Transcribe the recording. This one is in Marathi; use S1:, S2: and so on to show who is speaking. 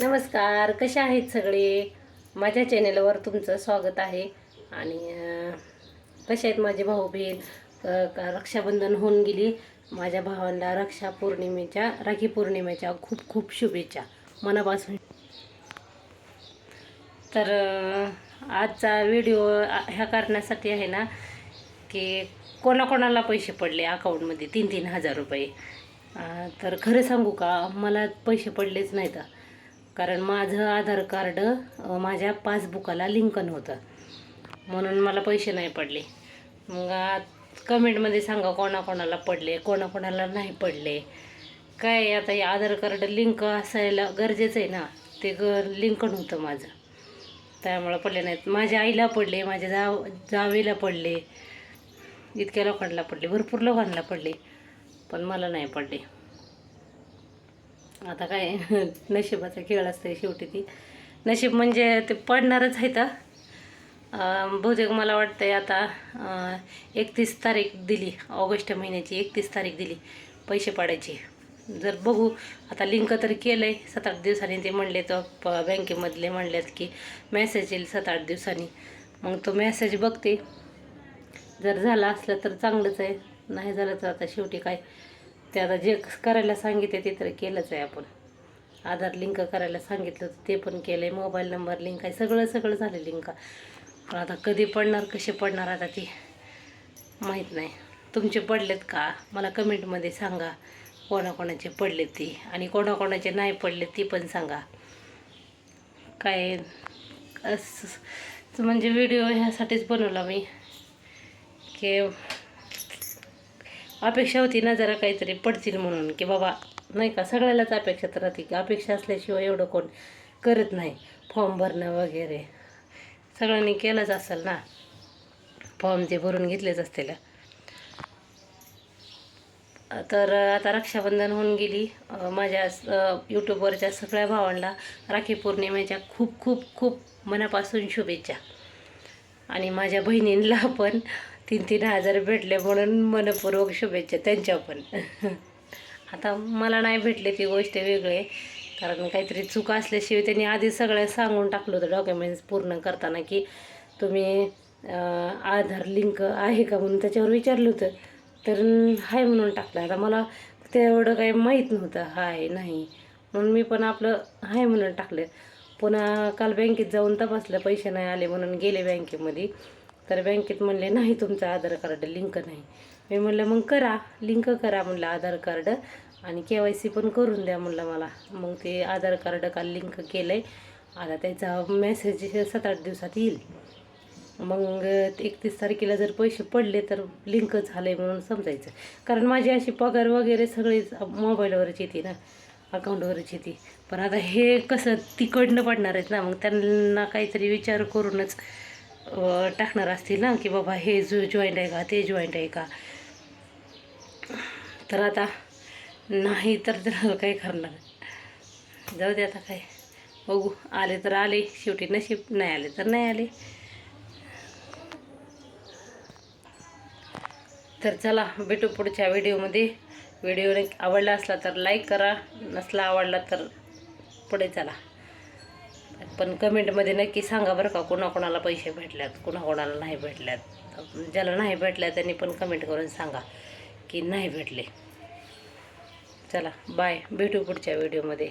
S1: नमस्कार कसे आहेत सगळे? माझ्या चॅनेलवर तुमचं स्वागत आहे. आणि कसे आहेत माझे भाऊ बहीण? का- रक्षाबंधन होऊन गेली. माझ्या भावांना रक्षा पौर्णिमेच्या राखी पौर्णिमेच्या खूप खूप शुभेच्छा. मनापासून. तर आजचा व्हिडिओ ह्या कारणासाठी आहे ना की कोणाकोणाला पैसे पडले अकाउंटमध्ये? तीन तीन हजार रुपये. तर खरं सांगू का? मला पैसे पडलेच नाहीत. कारण माझं आधार कार्ड माझ्या पासबुकाला लिंक नव्हतं म्हणून मला पैसे नाही पडले. मग कमेंटमध्ये सांगा कोणाकोणाला पडले कोणाकोणाला नाही पडले. काय आता हे आधार कार्ड लिंक असायला गरजेचं आहे ना? ते ग लिंक नव्हतं माझं. त्यामुळं पडले नाहीत. माझ्या आईला पडले माझ्या जाव जावेला पडले. इतक्या लोकांना पडले भरपूर लोकांना पडले. पण मला नाही पडले. आता काय नशिबाचा खेळ असतो शेवटी ती. नशीब म्हणजे ते पडणारच आहे तर बहुतेक मला वाटतंय आता एकतीस तारीख दिली ऑगस्ट महिन्याची एकतीस तारीख दिली पैसे पाडायचे. जर बघू आता लिंक तर केलं आहे सात आठ दिवसांनी ते म्हणले तर बँकेमधले म्हणलेत की मेसेज येईल सात आठ दिवसांनी. मग तो मेसेज बघते. जर झाला असलं तर चांगलंच आहे. नाही झालं तर आता शेवटी काय? ते आता जे करायला सांगितले ते तर केलंच आहे आपण. आधार लिंक करायला सांगितलं होतं ते पण केलं आहे मोबाईल नंबर लिंक आहे. सगळं सगळं झालं लिंक. पण आता कधी पडणार कसे पडणार आता ती माहीत नाही. तुमचे पडलेत का? मला कमेंटमध्ये सांगा. कोणाकोणाचे पडलेत ती? आणि कोणाकोणाचे नाही पडले ती पण सांगा. काय असं म्हणजे व्हिडिओ ह्यासाठीच बनवला मी. की अपेक्षा होती ना जरा काहीतरी पडतील म्हणून की बाबा नाही का सगळ्यालाच अपेक्षा तर राहते की अपेक्षा असल्याशिवाय एवढं कोण करत नाही. फॉर्म भरणं वगैरे सगळ्यांनी केलंच असेल ना फॉर्म ते भरून घेतलेच असतील. तर आता रक्षाबंधन होऊन गेली. माझ्या यूट्यूबवरच्या सगळ्या भावांना राखी पौर्णिमेच्या खूप खूप खूप मनापासून शुभेच्छा. आणि माझ्या बहिणींना पण तीन तीन हजार भेटले म्हणून मनपूर्वक शुभेच्छा त्यांच्या पण आता मला नाही भेटले ती गोष्ट वेगळी आहे कारण काहीतरी चूक असल्याशिवाय त्यांनी आधी सगळ्या सांगून टाकलं होतं डॉक्युमेंट्स पूर्ण करताना की तुम्ही आधार लिंक आहे का म्हणून त्याच्यावर विचारलं होतं. तर हाय म्हणून टाकलं. आता मला तेवढं काही माहीत नव्हतं हाय नाही. म्हणून मी पण आपलं हाय म्हणून टाकलं. पुन्हा काल बँकेत जाऊन तपासलं पैसे नाही आले म्हणून गेले बँकेमध्ये. तर बँकेत म्हणले नाही तुमचं आधार कार्ड लिंक नाही. मी म्हणलं मग करा लिंक करा म्हणलं आधार कार्ड आणि के वाय सी पण करून द्या म्हणलं मला. मग ते आधार कार्ड काल लिंक केलं आहे आता त्याचा मेसेज सात आठ दिवसात येईल. मग एकतीस तारखेला जर पैसे पडले तर लिंक झालं आहे म्हणून समजायचं. कारण माझी अशी पगार वगैरे सगळीच मोबाईलवरच येते ना अकाउंटवरच येते. पण आता हे कसं तिकडनं पडणार आहेत ना मग त्यांना काहीतरी विचार करूनच टाकणार असतील ना की बाबा हे जो जॉईंट आहे का ते जॉईंट आहे का? तर आता नाही तर तर काय करणार. जाऊ दे आता काय. बघू आले तर आले शेवटी नशीब नाही आले तर नाही आले. तर चला भेटू पुढच्या व्हिडिओमध्ये. व्हिडिओ आवडला असला तर लाईक करा नसला आवडला तर पुढे चला. पण कमेंटमध्ये नक्की सांगा बरं का कोणाकोणाला पैसे भेटल्यात कोणाकोणाला नाही भेटल्यात. ज्याला नाही भेटल्या त्यांनी पण कमेंट करून सांगा की नाही भेटले. चला बाय भेटू पुढच्या व्हिडिओमध्ये